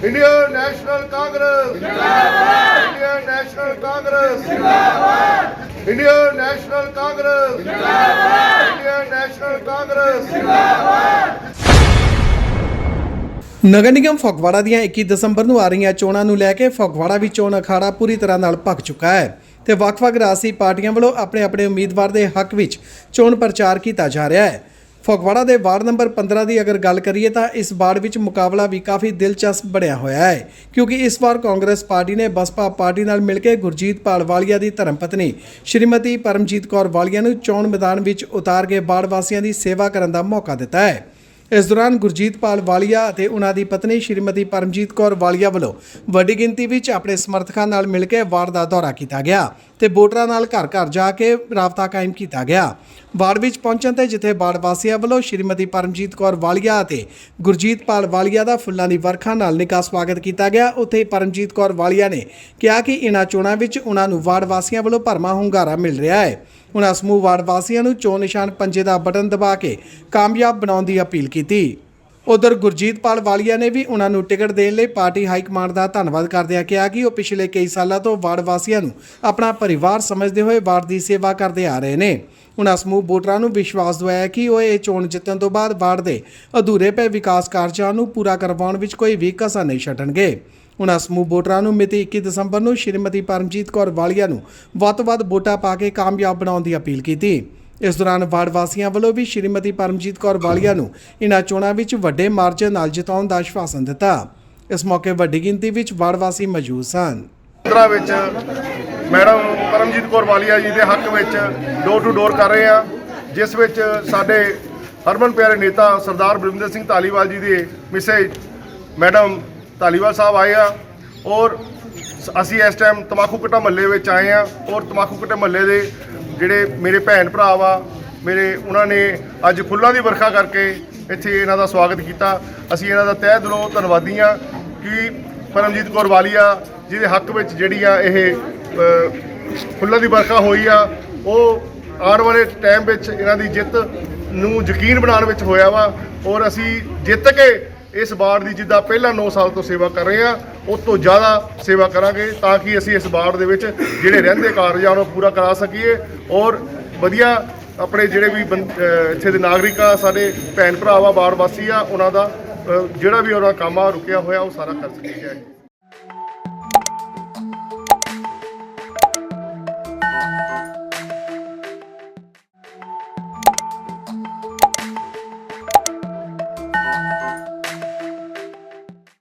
Indian national Congress ਜਿੰਦਾਬਾਦ Indian national Congress ਜਿੰਦਾਬਾਦ Indian national Congress ਜਿੰਦਾਬਾਦ ਇੰਡੀਅਨ ਨੈਸ਼ਨਲ ਕਾਂਗਰਸ ਨਗਰ ਨਿਗਮ ਫਗਵਾੜਾ ਦੀਆਂ 21 ਦਸੰਬਰ ਨੂੰ ਆ ਰਹੀਆਂ ਚੋਣਾਂ ਨੂੰ ਲੈ ਕੇ ਫਗਵਾੜਾ ਵੀ ਚੋਣ ਅਖਾੜਾ ਪੂਰੀ ਤਰ੍ਹਾਂ ਨਾਲ ਭਖ ਚੁੱਕਾ ਹੈ ਤੇ ਵੱਖ-ਵੱਖ ਰਾਜਸੀ ਪਾਰਟੀਆਂ ਵੱਲੋਂ ਆਪਣੇ-ਆਪਣੇ ਉਮੀਦਵਾਰ ਦੇ ਹੱਕ ਵਿੱਚ ਚੋਣ ਪ੍ਰਚਾਰ ਕੀਤਾ ਜਾ ਰਿਹਾ ਹੈ। ਫਗਵਾੜਾ ਦੇ ਵਾਰਡ ਨੰਬਰ 15 ਦੀ ਅਗਰ ਗੱਲ ਕਰੀਏ ਤਾਂ ਇਸ ਵਾਰਡ ਵਿੱਚ ਮੁਕਾਬਲਾ ਵੀ ਕਾਫੀ ਦਿਲਚਸਪ ਬਣਿਆ ਹੋਇਆ ਹੈ, ਕਿਉਂਕਿ ਇਸ ਵਾਰ ਕਾਂਗਰਸ ਪਾਰਟੀ ਨੇ ਬਸਪਾ ਪਾਰਟੀ ਨਾਲ ਮਿਲ ਕੇ ਗੁਰਜੀਤ ਪਾਲ ਵਾਲੀਆ ਦੀ ਧਰਮਪਤਨੀ ਸ਼੍ਰੀਮਤੀ ਪਰਮਜੀਤ ਕੌਰ ਵਾਲੀਆ ਨੂੰ ਚੋਣ ਮੈਦਾਨ ਵਿੱਚ ਉਤਾਰ ਕੇ ਵਾਰਡ ਵਾਸੀਆਂ ਦੀ ਸੇਵਾ ਕਰਨ ਦਾ ਮੌਕਾ ਦਿੱਤਾ ਹੈ। ਇਸ ਦੌਰਾਨ ਗੁਰਜੀਤ ਪਾਲ ਵਾਲੀਆ ਅਤੇ ਉਹਨਾਂ ਦੀ ਪਤਨੀ ਸ਼੍ਰੀਮਤੀ ਪਰਮਜੀਤ ਕੌਰ ਵਾਲੀਆ ਵੱਲੋਂ ਵੱਡੀ ਗਿਣਤੀ ਵਿੱਚ ਆਪਣੇ ਸਮਰਥਕਾਂ ਨਾਲ ਮਿਲ ਕੇ ਵਾਰਡ ਦਾ ਦੌਰਾ ਕੀਤਾ ਗਿਆ ਤੇ ਵੋਟਰਾਂ ਨਾਲ ਘਰ ਘਰ ਜਾ ਕੇ ਰਾਬਤਾ ਕਾਇਮ ਕੀਤਾ ਗਿਆ। ਵਾਰਡ ਵਿੱਚ ਪਹੁੰਚਣ ਤੇ ਜਿੱਥੇ ਵਾਰਡ ਵਾਸੀਆਂ ਵੱਲੋਂ ਸ਼੍ਰੀਮਤੀ ਪਰਮਜੀਤ ਕੌਰ ਵਾਲੀਆ ਅਤੇ ਗੁਰਜੀਤ ਪਾਲ ਵਾਲੀਆ ਦਾ ਫੁੱਲਾਂ ਦੀ ਵਰਖਾ ਨਾਲ ਨਿੱਘਾ ਸਵਾਗਤ ਕੀਤਾ ਗਿਆ, ਉੱਥੇ ਪਰਮਜੀਤ ਕੌਰ ਵਾਲੀਆ ਨੇ ਕਿਹਾ ਕਿ ਇਹਨਾਂ ਚੋਣਾਂ ਵਿੱਚ ਉਹਨਾਂ ਨੂੰ ਵਾਰਡ ਵਾਸੀਆਂ ਵੱਲੋਂ ਭਰਮਾ ਹੁੰਗਾਰਾ ਮਿਲ ਰਿਹਾ ਹੈ। ਉਹਨਾਂ ਸਮੂਹ ਵਾਰਡ ਵਾਸੀਆਂ ਨੂੰ ਚੋਣ ਨਿਸ਼ਾਨ ਪੰਜੇ ਦਾ ਬਟਨ ਦਬਾ ਕੇ ਕਾਮਯਾਬ ਬਣਾਉਣ ਦੀ ਅਪੀਲ ਕੀਤੀ। ਉਧਰ ਗੁਰਜੀਤ ਪਾਲ ਵਾਲੀਆ ਨੇ ਵੀ ਉਹਨਾਂ ਨੂੰ ਟਿਕਟ ਦੇਣ ਲਈ ਪਾਰਟੀ ਹਾਈ ਕਮਾਂਡ ਦਾ ਧੰਨਵਾਦ ਕਰਦਿਆਂ ਕਿਹਾ ਕਿ ਉਹ ਪਿਛਲੇ ਕਈ ਸਾਲਾਂ ਤੋਂ ਵਾਰਡ ਵਾਸੀਆਂ ਨੂੰ ਆਪਣਾ ਪਰਿਵਾਰ ਸਮਝਦੇ ਹੋਏ ਵਾਰਡ ਦੀ ਸੇਵਾ ਕਰਦੇ ਆ ਰਹੇ ਨੇ। ਉਹਨਾਂ ਸਮੂਹ ਵੋਟਰਾਂ ਨੂੰ ਵਿਸ਼ਵਾਸ ਦਵਾਇਆ ਕਿ ਉਹ ਇਹ ਚੋਣ ਜਿੱਤਣ ਤੋਂ ਬਾਅਦ ਵਾਰਡ ਦੇ ਅਧੂਰੇ ਪਏ ਵਿਕਾਸ ਕਾਰਜਾਂ ਨੂੰ ਪੂਰਾ ਕਰਵਾਉਣ ਵਿੱਚ ਕੋਈ ਵੀ ਕਸਰ ਨਹੀਂ ਛੱਡਣਗੇ। ਉਹਨਾਂ ਸਮੂਹ ਵੋਟਰਾਂ ਨੂੰ ਮਿਤੀ 21 ਦਸੰਬਰ ਨੂੰ ਸ਼੍ਰੀਮਤੀ ਪਰਮਜੀਤ ਕੌਰ ਵਾਲੀਆ ਨੂੰ ਵੱਧ-ਵੱਧ ਵੋਟਾਂ ਪਾ ਕੇ ਕਾਮਯਾਬ ਬਣਾਉਣ ਦੀ ਅਪੀਲ ਕੀਤੀ। ਇਸ ਦੌਰਾਨ ਵਾਰਡ ਵਾਸੀਆਂ ਵੱਲੋਂ ਵੀ ਸ਼੍ਰੀਮਤੀ ਪਰਮਜੀਤ ਕੌਰ ਵਾਲੀਆ ਨੂੰ ਇਨ੍ਹਾਂ ਚੋਣਾਂ ਵਿੱਚ ਵੱਡੇ ਮਾਰਜਨ ਨਾਲ ਜਿਤਾਉਣ ਦਾ ਆਸ਼ਵਾਸਨ ਦਿੱਤਾ। ਇਸ ਮੌਕੇ ਵੱਡੀ ਗਿਣਤੀ ਵਿੱਚ ਵਾਰਡ ਵਾਸੀ ਮੌਜੂਦ ਸਨ। 15 ਵਿੱਚ ਮੈਡਮ ਪਰਮਜੀਤ ਕੌਰ ਵਾਲੀਆ ਜੀ ਦੇ ਹੱਕ ਵਿੱਚ ਡੋਰ ਟੂ ਡੋਰ ਕਰ ਰਹੇ ਆ, ਜਿਸ ਵਿੱਚ ਸਾਡੇ ਹਰਮਨ ਪਿਆਰੇ ਨੇਤਾ ਸਰਦਾਰ ਬਰਿੰਦਰ ਸਿੰਘ ਧਾਲੀਵਾਲ ਜੀ ਦੇ ਮਿਸੇ ਮੈਡਮ ਧਾਲੀਵਾਲ ਸਾਹਿਬ ਆਏ ਆ ਔਰ ਸ- ਅਸੀਂ ਇਸ ਟਾਈਮ ਤਮਾਕੂ ਕਟਾ ਮਹੱਲੇ ਵਿੱਚ ਆਏ ਆ ਔਰ ਤਮਾਕੂ ਕਟਾ ਮਹੱਲੇ ਦੇ ਜਿਹੜੇ ਮੇਰੇ ਭੈਣ ਭਰਾ ਵਾ, ਮੇਰੇ ਉਹਨਾਂ ਨੇ ਅੱਜ ਫੁੱਲਾਂ ਦੀ ਵਰਖਾ ਕਰਕੇ ਇੱਥੇ ਇਹਨਾਂ ਦਾ ਸਵਾਗਤ ਕੀਤਾ। ਅਸੀਂ ਇਹਨਾਂ ਦਾ ਤਹਿ ਦਿਲੋਂ ਧੰਨਵਾਦੀ ਆ ਕਿ ਪਰਮਜੀਤ ਕੌਰ ਵਾਲੀਆ ਜਿਹਦੇ ਹੱਕ ਵਿੱਚ ਜਿਹੜੀ ਆ ਇਹ ਫੁੱਲਾਂ ਦੀ ਵਰਖਾ ਹੋਈ ਆ, ਉਹ ਆਉਣ ਵਾਲੇ ਟਾਈਮ ਵਿੱਚ ਇਹਨਾਂ ਦੀ ਜਿੱਤ ਨੂੰ ਯਕੀਨ ਬਣਾਉਣ ਵਿੱਚ ਹੋਇਆ ਵਾ। ਔਰ ਅਸੀਂ ਜਿੱਤ ਕੇ ਇਸ ਬਾੜ ਦੀ ਜਿੱਦਾਂ ਪਹਿਲਾਂ 9 ਸਾਲ ਤੋਂ ਸੇਵਾ ਕਰ ਰਹੇ ਆ ਉਸ ਤੋਂ ਜ਼ਿਆਦਾ ਸੇਵਾ ਕਰਾਂਗੇ ਤਾਂ ਕਿ ਅਸੀਂ ਇਸ ਬਾੜ ਦੇ ਵਿੱਚ ਜਿਹੜੇ ਰਹਿੰਦੇ ਕਾਰਜ ਆ, ਉਹਨੂੰ ਪੂਰਾ ਕਰਾ ਸਕੀਏ ਔਰ ਵਧੀਆ ਆਪਣੇ ਜਿਹੜੇ ਵੀ ਬੰ- ਇੱਥੇ ਦੇ ਨਾਗਰਿਕ ਆ, ਸਾਡੇ ਭੈਣ ਭਰਾ ਵਾ ਬਾੜ ਵਾਸੀ ਆ, ਉਹਨਾਂ ਦਾ ਜਿਹੜਾ ਵੀ ਉਹਨਾਂ ਦਾ ਕੰਮ ਆ, ਰੁਕਿਆ ਹੋਇਆ, ਉਹ ਸਾਰਾ ਕਰ ਸਕੀਏ।